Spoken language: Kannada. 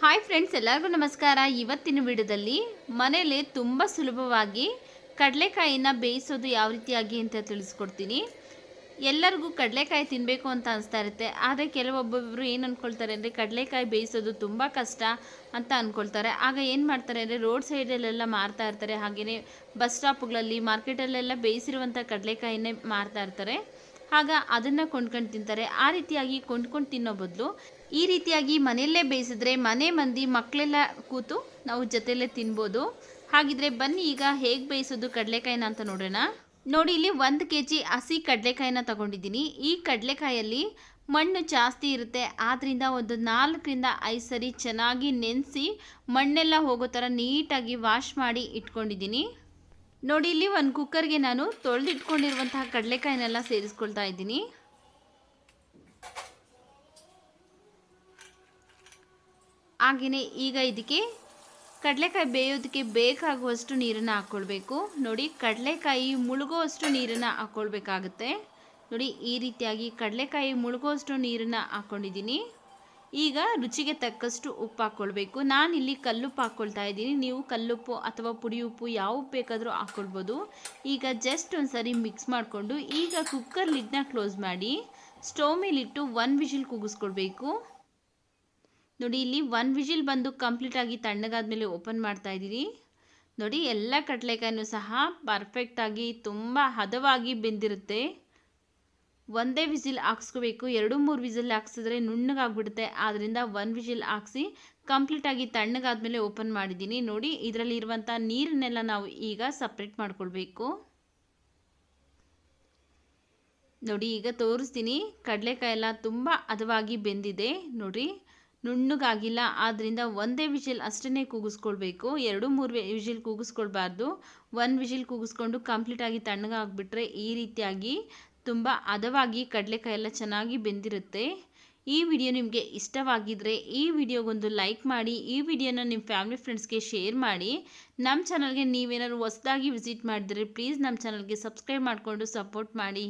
ಹಾಯ್ ಫ್ರೆಂಡ್ಸ್, ಎಲ್ಲರಿಗೂ ನಮಸ್ಕಾರ. ಇವತ್ತಿನ ವಿಡಿಯೋದಲ್ಲಿ ಮನೇಲಿ ತುಂಬ ಸುಲಭವಾಗಿ ಕಡಲೆಕಾಯಿನ ಬೇಯಿಸೋದು ಯಾವ ರೀತಿಯಾಗಿ ಅಂತ ತಿಳಿಸ್ಕೊಡ್ತೀನಿ. ಎಲ್ಲರಿಗೂ ಕಡಲೆಕಾಯಿ ತಿನ್ನಬೇಕು ಅಂತ ಅನಿಸ್ತಾ ಇರುತ್ತೆ. ಆದರೆ ಕೆಲವೊಬ್ಬೊಬ್ಬರು ಏನು ಅಂದ್ಕೊಳ್ತಾರೆ ಅಂದರೆ ಕಡಲೆಕಾಯಿ ಬೇಯಿಸೋದು ತುಂಬ ಕಷ್ಟ ಅಂತ ಅಂದ್ಕೊಳ್ತಾರೆ ಆಗ ಏನು ಮಾಡ್ತಾರೆ ಅಂದರೆ ರೋಡ್ ಸೈಡಲ್ಲೆಲ್ಲ ಮಾರ್ತಾ ಇರ್ತಾರೆ. ಹಾಗೆಯೇ ಬಸ್ ಸ್ಟಾಪ್ಗಳಲ್ಲಿ, ಮಾರ್ಕೆಟಲ್ಲೆಲ್ಲ ಬೇಯಿಸಿರುವಂಥ ಕಡಲೆಕಾಯಿನೇ ಮಾರ್ತಾ ಇರ್ತಾರೆ. ಆಗ ಅದನ್ನು ಕೊಂಡ್ಕೊಂಡು ತಿಂತಾರೆ. ಆ ರೀತಿಯಾಗಿ ಕೊಂಡ್ಕೊಂಡು ತಿನ್ನೋ ಬದಲು ಈ ರೀತಿಯಾಗಿ ಮನೆಯಲ್ಲೇ ಬೇಯಿಸಿದ್ರೆ ಮನೆ ಮಂದಿ ಮಕ್ಕಳೆಲ್ಲ ಕೂತು ನಾವು ಜೊತೆಯಲ್ಲೇ ತಿನ್ಬೋದು. ಹಾಗಿದ್ರೆ ಬನ್ನಿ ಈಗ ಹೇಗೆ ಬೇಯಿಸೋದು ಕಡಲೆಕಾಯಿನ ಅಂತ ನೋಡೋಣ. ನೋಡಿ, ಇಲ್ಲಿ ಒಂದು ಕೆ ಜಿ ಹಸಿ ಕಡಲೆಕಾಯಿನ ತಗೊಂಡಿದ್ದೀನಿ. ಈ ಕಡಲೆಕಾಯಲ್ಲಿ ಮಣ್ಣು ಜಾಸ್ತಿ ಇರುತ್ತೆ. ಆದ್ದರಿಂದ ಒಂದು ನಾಲ್ಕರಿಂದ ಐದು ಸರಿ ಚೆನ್ನಾಗಿ ನೆನೆಸಿ ಮಣ್ಣೆಲ್ಲ ಹೋಗೋ ಥರ ನೀಟಾಗಿ ವಾಶ್ ಮಾಡಿ ಇಟ್ಕೊಂಡಿದ್ದೀನಿ. ನೋಡಿ, ಇಲ್ಲಿ ಒಂದು ಕುಕ್ಕರ್ಗೆ ನಾನು ತೊಳೆದಿಟ್ಕೊಂಡಿರುವಂತಹ ಕಡಲೆಕಾಯಿನೆಲ್ಲ ಸೇರಿಸ್ಕೊಳ್ತಾ ಇದ್ದೀನಿ. ಹಾಗೆಯೇ ಈಗ ಇದಕ್ಕೆ ಕಡಲೆಕಾಯಿ ಬೇಯೋದಕ್ಕೆ ಬೇಕಾಗುವಷ್ಟು ನೀರನ್ನು ಹಾಕ್ಕೊಳ್ಬೇಕು ನೋಡಿ, ಕಡಲೆಕಾಯಿ ಮುಳುಗೋವಷ್ಟು ನೀರನ್ನು ಹಾಕ್ಕೊಳ್ಬೇಕಾಗುತ್ತೆ ನೋಡಿ, ಈ ರೀತಿಯಾಗಿ ಕಡಲೆಕಾಯಿ ಮುಳುಗೋವಷ್ಟು ನೀರನ್ನು ಹಾಕ್ಕೊಂಡಿದ್ದೀನಿ ಈಗ ರುಚಿಗೆ ತಕ್ಕಷ್ಟು ಉಪ್ಪು ಹಾಕ್ಕೊಳ್ಬೇಕು ನಾನಿಲ್ಲಿ ಕಲ್ಲುಪ್ಪು ಹಾಕ್ಕೊಳ್ತಾ ಇದ್ದೀನಿ. ನೀವು ಕಲ್ಲುಪ್ಪು ಅಥವಾ ಪುಡಿ ಉಪ್ಪು ಯಾವ ಉಪ್ಪು ಬೇಕಾದರೂ ಹಾಕ್ಕೊಳ್ಬೋದು ಈಗ ಜಸ್ಟ್ ಒಂದು ಸರಿ ಮಿಕ್ಸ್ ಮಾಡಿಕೊಂಡು ಈಗ ಕುಕ್ಕರ್ ಲಿಡ್ನ ಕ್ಲೋಸ್ ಮಾಡಿ ಸ್ಟವ್ ಮೇಲಿಟ್ಟು ಒನ್ ವಿಜಿಲ್ ಕೂಗಿಸ್ಕೊಳ್ಬೇಕು. ನೋಡಿ, ಇಲ್ಲಿ ಒನ್ ವಿಜಿಲ್ ಬಂದು ಕಂಪ್ಲೀಟಾಗಿ ತಣ್ಣಗಾದ್ಮೇಲೆ ಓಪನ್ ಮಾಡ್ತಾ ಇದ್ದೀನಿ ನೋಡಿ, ಎಲ್ಲ ಕಡಲೆಕಾಯಿನೂ ಸಹ ಪರ್ಫೆಕ್ಟಾಗಿ ತುಂಬ ಹದವಾಗಿ ಬೆಂದಿರುತ್ತೆ. ಒಂದೇ ವಿಸಿಲ್ ಹಾಕ್ಸ್ಕೋಬೇಕು. ಎರಡು, ಮೂರು ವಿಸಿಲ್ ಹಾಕ್ಸಿದ್ರೆ ನುಣ್ಣಗಾಗ್ಬಿಡುತ್ತೆ. ಆದ್ದರಿಂದ ಒನ್ ವಿಸಿಲ್ ಹಾಕ್ಸಿ ಕಂಪ್ಲೀಟಾಗಿ ತಣ್ಣಗಾದ್ಮೇಲೆ ಓಪನ್ ಮಾಡಿದ್ದೀನಿ. ನೋಡಿ ಇದರಲ್ಲಿ ಇರುವಂಥ ನೀರನ್ನೆಲ್ಲ ನಾವು ಈಗ ಸಪ್ರೇಟ್ ಮಾಡ್ಕೊಳ್ಬೇಕು. ನೋಡಿ, ಈಗ ತೋರಿಸ್ತೀನಿ. ಕಡಲೆಕಾಯಿ ಎಲ್ಲ ತುಂಬ ಹದವಾಗಿ ಬೆಂದಿದೆ. ನೋಡಿ, ನುಣ್ಣಗಾಗಿಲ್ಲ. ಆದ್ದರಿಂದ ಒಂದೇ ವಿಜಿಲ್ ಅಷ್ಟೇ ಕೂಗಿಸ್ಕೊಳ್ಬೇಕು. ಎರಡು, ಮೂರು ವಿಜಿಲ್ ಕೂಗಿಸ್ಕೊಳ್ಬಾರ್ದು. ಒಂದು ವಿಜಿಲ್ ಕೂಗಿಸ್ಕೊಂಡು ಕಂಪ್ಲೀಟಾಗಿ ತಣ್ಣಗಾಗ್ಬಿಟ್ರೆ ಈ ರೀತಿಯಾಗಿ ತುಂಬ ಹದವಾಗಿ ಕಡಲೆಕಾಯಿ ಎಲ್ಲ ಚೆನ್ನಾಗಿ ಬೆಂದಿರುತ್ತೆ. ಈ ವಿಡಿಯೋ ನಿಮಗೆ ಇಷ್ಟವಾಗಿದ್ದರೆ ಈ ವಿಡಿಯೋಗೊಂದು ಲೈಕ್ ಮಾಡಿ, ಈ ವಿಡಿಯೋನ ನಿಮ್ಮ ಫ್ಯಾಮಿಲಿ ಫ್ರೆಂಡ್ಸ್ಗೆ ಶೇರ್ ಮಾಡಿ. ನಮ್ಮ ಚಾನಲ್ಗೆ ನೀವೇನಾದ್ರು ಹೊಸದಾಗಿ ವಿಸಿಟ್ ಮಾಡಿದರೆ ಪ್ಲೀಸ್ ನಮ್ಮ ಚಾನಲ್ಗೆ ಸಬ್ಸ್ಕ್ರೈಬ್ ಮಾಡಿಕೊಂಡು ಸಪೋರ್ಟ್ ಮಾಡಿ.